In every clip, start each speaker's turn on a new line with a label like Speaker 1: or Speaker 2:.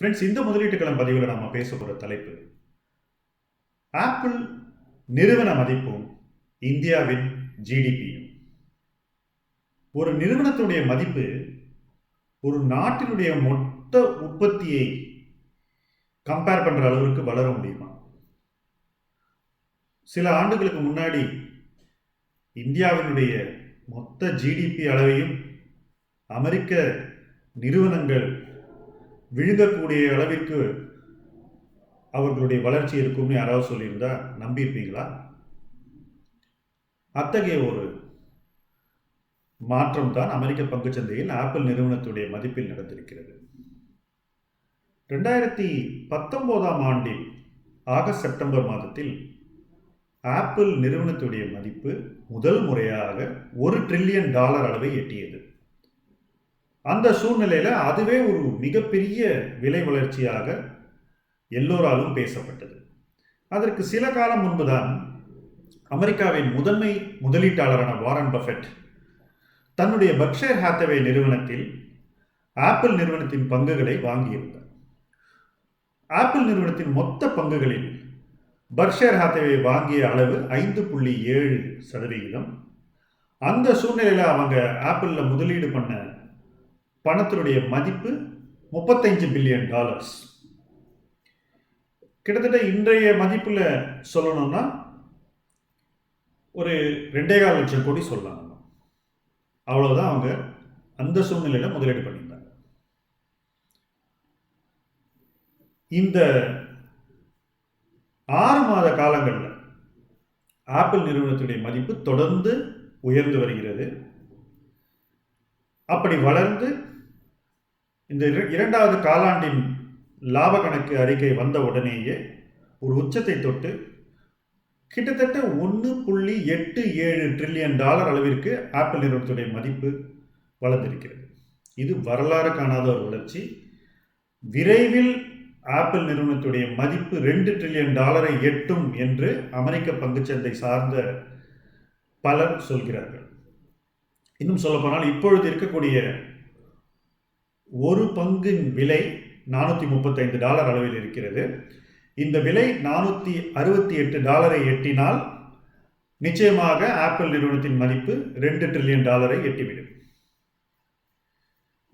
Speaker 1: Friends இந்த முதலீட்டுக்களம் பதிவில் நம்ம பேச போகிற தலைப்பு ஆப்பிள் நிறுவன மதிப்பும் இந்தியாவின் ஜிடிபியும் ஒரு நிறுவனத்தினுடைய மதிப்பு ஒரு நாட்டினுடைய மொத்த உற்பத்தியை கம்பேர் பண்ணுற அளவுக்கு வளர முடியுமா? சில ஆண்டுகளுக்கு முன்னாடி இந்தியாவினுடைய மொத்த ஜிடிபி அளவையும் அமெரிக்க நிறுவனங்கள் விழுங்கக்கூடிய அளவிற்கு அவர்களுடைய வளர்ச்சி இருக்கும்னு யாராவது சொல்லியிருந்தா நம்பியிருப்பீங்களா? அத்தகைய ஒரு மாற்றம் தான் அமெரிக்க பங்குச்சந்தையில் ஆப்பிள் நிறுவனத்துடைய மதிப்பில் நடந்திருக்கிறது. ரெண்டாயிரத்தி பத்தொன்பதாம் ஆண்டில் ஆகஸ்ட் செப்டம்பர் மாதத்தில் ஆப்பிள் நிறுவனத்துடைய மதிப்பு முதல் முறையாக ஒரு ட்ரில்லியன் டாலர் அளவை எட்டியது. அந்த சூழ்நிலையில் அதுவே ஒரு மிகப்பெரிய விலை வளர்ச்சியாக எல்லோராலும் பேசப்பட்டது. அதற்கு சில காலம் முன்புதான் அமெரிக்காவின் முதன்மை முதலீட்டாளரான வாரன் பஃபெட் தன்னுடைய பக்ஷேர் ஹாத்தவே நிறுவனத்தில் ஆப்பிள் நிறுவனத்தின் பங்குகளை வாங்கியிருந்தார். ஆப்பிள் நிறுவனத்தின் மொத்த பங்குகளில் பர்ஷேர் ஹாத்தவே வாங்கிய அளவு ஐந்து புள்ளி ஏழு சதவிகிதம். அந்த சூழ்நிலையில் அவங்க ஆப்பிளில் முதலீடு பண்ண பணத்தினுடைய மதிப்பு முப்பத்தஞ்சு பில்லியன் டாலர்ஸ். கிட்டத்தட்ட இன்றைய மதிப்பில் சொல்லணும்னா ஒரு ரெண்டே கால் லட்சம் கோடி சொல்லலாம் அவ்வளோதான் அவங்க அந்த சூழ்நிலையில் முதலீடு பண்ணியிருந்தாங்க. இந்த ஆறு மாத காலங்களில் ஆப்பிள் நிறுவனத்துடைய மதிப்பு தொடர்ந்து உயர்ந்து வருகிறது. அப்படி வளர்ந்து இந்த இரண்டாவது காலாண்டின் லாப கணக்கு அறிக்கை வந்த உடனேயே ஒரு உச்சத்தை தொட்டு கிட்டத்தட்ட ஒன்று புள்ளி எட்டு ஏழு ட்ரில்லியன் டாலர் அளவிற்கு ஆப்பிள் நிறுவனத்துடைய மதிப்பு வளர்ந்திருக்கிறது. இது வரலாறு காணாத ஒரு வளர்ச்சி. விரைவில் ஆப்பிள் நிறுவனத்துடைய மதிப்பு ரெண்டு ட்ரில்லியன் டாலரை எட்டும் என்று அமெரிக்க பங்குச்சந்தை சார்ந்த பலர் சொல்கிறார்கள். இன்னும் சொல்லப்போனால் இப்பொழுது இருக்கக்கூடிய ஒரு பங்கின் விலை நானூற்றி முப்பத்தைந்து டாலர் அளவில் இருக்கிறது. இந்த விலை நானூற்றி அறுபத்தி எட்டு டாலரை எட்டினால் நிச்சயமாக ஆப்பிள் நிறுவனத்தின் மதிப்பு ரெண்டு ட்ரில்லியன் டாலரை எட்டிவிடும்.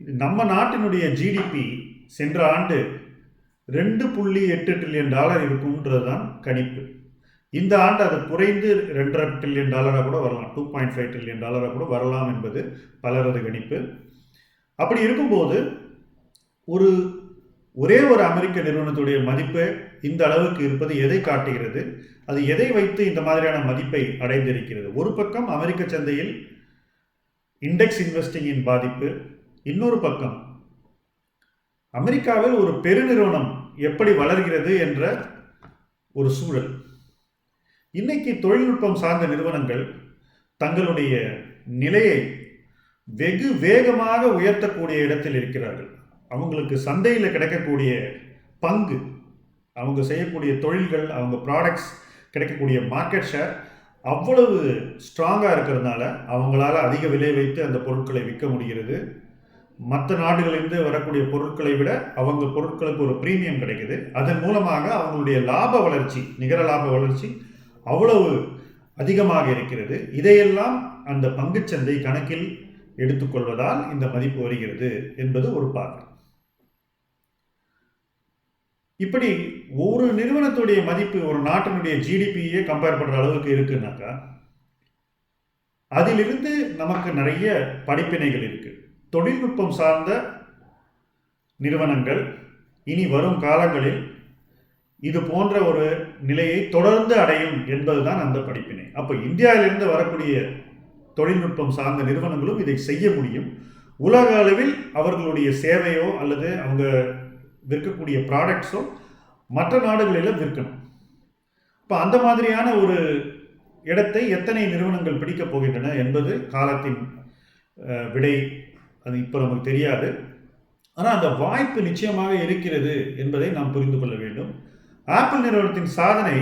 Speaker 1: இது நம்ம நாட்டினுடைய ஜிடிபி சென்ற ஆண்டு ரெண்டு புள்ளி எட்டு ட்ரில்லியன் டாலர் இருக்கும்ன்றது தான் கணிப்பு. இந்த ஆண்டு அது குறைந்து ரெண்டரை ட்ரில்லியன் டாலராக கூட வரலாம். டூ பாயிண்ட் ஃபைவ் ட்ரில்லியன் டாலராக கூட வரலாம் என்பது பலரது கணிப்பு. அப்படி இருக்கும்போது ஒரு ஒரே ஒரு அமெரிக்க நிறுவனத்துடைய மதிப்பு இந்த அளவுக்கு இருப்பது எதை காட்டுகிறது? அது எதை வைத்து இந்த மாதிரியான மதிப்பை அடைந்திருக்கிறது? ஒரு பக்கம் அமெரிக்க சந்தையில் இண்டெக்ஸ் இன்வெஸ்டிங்கின் பாதிப்பு இன்னொரு பக்கம் அமெரிக்காவில் ஒரு பெருநிறுவனம் எப்படி வளர்கிறது என்ற ஒரு சூழல். இன்னைக்கு தொழில்நுட்பம் சார்ந்த நிறுவனங்கள் தங்களுடைய நிலையை வெகு வேகமாக உயர்த்தக்கூடிய இடத்தில் இருக்கிறார்கள். அவங்களுக்கு சந்தையில் கிடைக்கக்கூடிய பங்கு அவங்க செய்யக்கூடிய தொழில்கள் அவங்க ப்ராடக்ட்ஸ் கிடைக்கக்கூடிய மார்க்கெட் ஷேர் அவ்வளவு ஸ்ட்ராங்காக இருக்கிறதுனால அவங்களால அதிக விலை வைத்து அந்த பொருட்களை விற்க முடிகிறது. மற்ற நாடுகளிலிருந்து வரக்கூடிய பொருட்களை விட அவங்க பொருட்களுக்கு ஒரு ப்ரீமியம் கிடைக்குது. அதன் மூலமாக அவங்களுடைய லாப வளர்ச்சி நிகர லாப வளர்ச்சி அவ்வளவு அதிகமாக இருக்கிறது. இதையெல்லாம் அந்த பங்குச்சந்தை கணக்கில் எடுத்துக்கொள்வதால் இந்த மதிப்பு வருகிறது என்பது ஒரு பார்வை. இப்படி ஒரு நிறுவனத்துடைய மதிப்பு ஒரு நாட்டினுடைய ஜிடிபியே கம்பேர் பண்ணுற அளவுக்கு இருக்குனாக்கா அதிலிருந்து நமக்கு நிறைய படிப்பினைகள் இருக்கு. தொழில்நுட்பம் சார்ந்த நிறுவனங்கள் இனி வரும் காலங்களில் இது போன்ற ஒரு நிலையை தொடர்ந்து அடையும் என்பதுதான் அந்த படிப்பினை. அப்போ இந்தியாவிலிருந்து வரக்கூடிய தொழில்நுட்பம் சார்ந்த நிறுவனங்களும் இதை செய்ய முடியும். உலக அளவில் அவர்களுடைய சேவையோ அல்லது அவங்க விற்கக்கூடிய ப்ராடக்ட்ஸோ மற்ற நாடுகளில் விற்கணும். இப்போ அந்த மாதிரியான ஒரு இடத்தை எத்தனை நிறுவனங்கள் பிடிக்கப் போகின்றன என்பது காலத்தின் விடை. அது இப்போ நமக்கு தெரியாது. ஆனால் அந்த வாய்ப்பு நிச்சயமாக இருக்கிறது என்பதை நாம் புரிந்து கொள்ள வேண்டும். ஆப்பிள் நிறுவனத்தின் சாதனை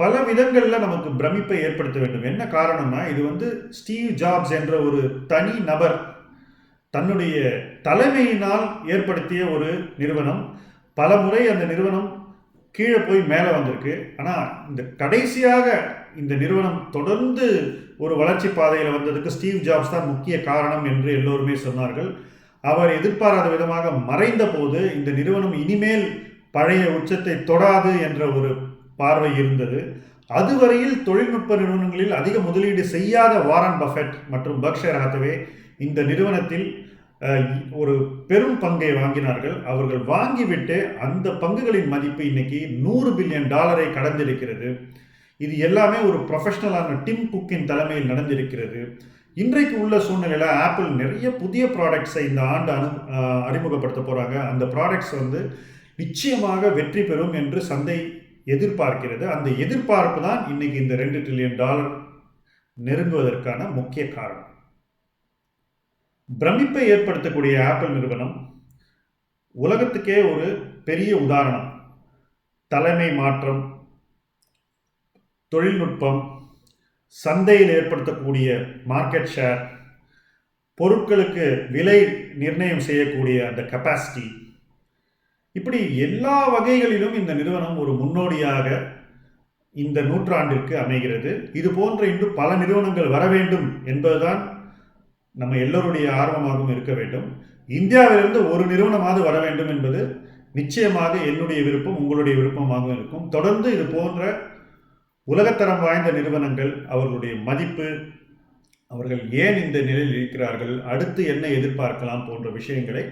Speaker 1: பல விதங்களில் நமக்கு பிரமிப்பை ஏற்படுத்த வேண்டும். என்ன காரணம்னா இது வந்து ஸ்டீவ் ஜாப்ஸ் என்ற ஒரு தனி நபர் தன்னுடைய தலைமையினால் ஏற்படுத்திய ஒரு நிறுவனம். பல முறை அந்த நிறுவனம் கீழே போய் மேலே வந்திருக்கு. ஆனால் இந்த கடைசியாக இந்த நிறுவனம் தொடர்ந்து ஒரு வளர்ச்சி பாதையில் வந்ததுக்கு ஸ்டீவ் ஜாப்ஸ் தான் முக்கிய காரணம் என்று எல்லோருமே சொன்னார்கள். அவர் எதிர்பாராத விதமாக மறைந்த போது இந்த நிறுவனம் இனிமேல் பழைய உச்சத்தை தொடாது என்ற ஒரு பார்வை இருந்தது. அதுவரையில் தொழில்நுட்ப நிறுவனங்களில் அதிக முதலீடு செய்யாத வாரன் பஃபெட் மற்றும் பக்ஷர் ஆகவே இந்த நிறுவனத்தில் ஒரு பெரும் பங்கை வாங்கினார்கள். அவர்கள் வாங்கிவிட்டு அந்த பங்குகளின் மதிப்பு இன்னைக்கு நூறு பில்லியன் டாலரை கடந்திருக்கிறது. இது எல்லாமே ஒரு ப்ரொஃபஷனலான டிம் குக்கின் தலைமையில் நடந்திருக்கிறது. இன்றைக்கு உள்ள சூழ்நிலையில் ஆப்பிள் நிறைய புதிய ப்ராடக்ட்ஸை இந்த ஆண்டு அனு அறிமுகப்படுத்த போகிறாங்க அந்த ப்ராடக்ட்ஸ் வந்து நிச்சயமாக வெற்றி பெறும் என்று சந்தை எதிர்பார்க்கிறது. அந்த எதிர்பார்ப்பு தான் இன்னைக்கு இந்த ரெண்டு ட்ரில்லியன் டாலர் நெருங்குவதற்கான முக்கிய காரணம். பிரமிப்பை ஏற்படுத்தக்கூடிய ஆப்பிள் நிறுவனம் உலகத்துக்கே ஒரு பெரிய உதாரணம். தலைமை மாற்றம் தொழில்நுட்பம் சந்தையில் ஏற்படுத்தக்கூடிய மார்க்கெட் ஷேர் பொருட்களுக்கு விலை நிர்ணயம் செய்யக்கூடிய அந்த கெப்பாசிட்டி இப்படி எல்லா வகைகளிலும் இந்த நிறுவனம் ஒரு முன்னோடியாக இந்த நூற்றாண்டிற்கு அமைகிறது. இது போன்ற இன்னும் பல நிறுவனங்கள் வர வேண்டும் என்பதுதான் நம்ம எல்லோருடைய ஆர்வமாகவும் இருக்க வேண்டும். இந்தியாவிலிருந்து ஒரு நிறுவனமாவது வர வேண்டும் என்பது நிச்சயமாக என்னுடைய விருப்பம் உங்களுடைய விருப்பமாகவும் இருக்கும். தொடர்ந்து இது போன்ற உலகத்தரம் வாய்ந்த நிறுவனங்கள் அவர்களுடைய மதிப்பு அவர்கள் ஏன் இந்த நிலையில் இருக்கிறார்கள் அடுத்து என்ன எதிர்பார்க்கலாம் போன்ற விஷயங்களை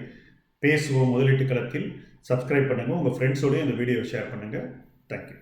Speaker 1: பேசுவோம் முதலீட்டு களத்தில். சப்ஸ்கிரைப் பண்ணுங்கள் உங்கள் ஃப்ரெண்ட்ஸோடையும் இந்த வீடியோவை ஷேர் பண்ணுங்கள் தேங்க்யூ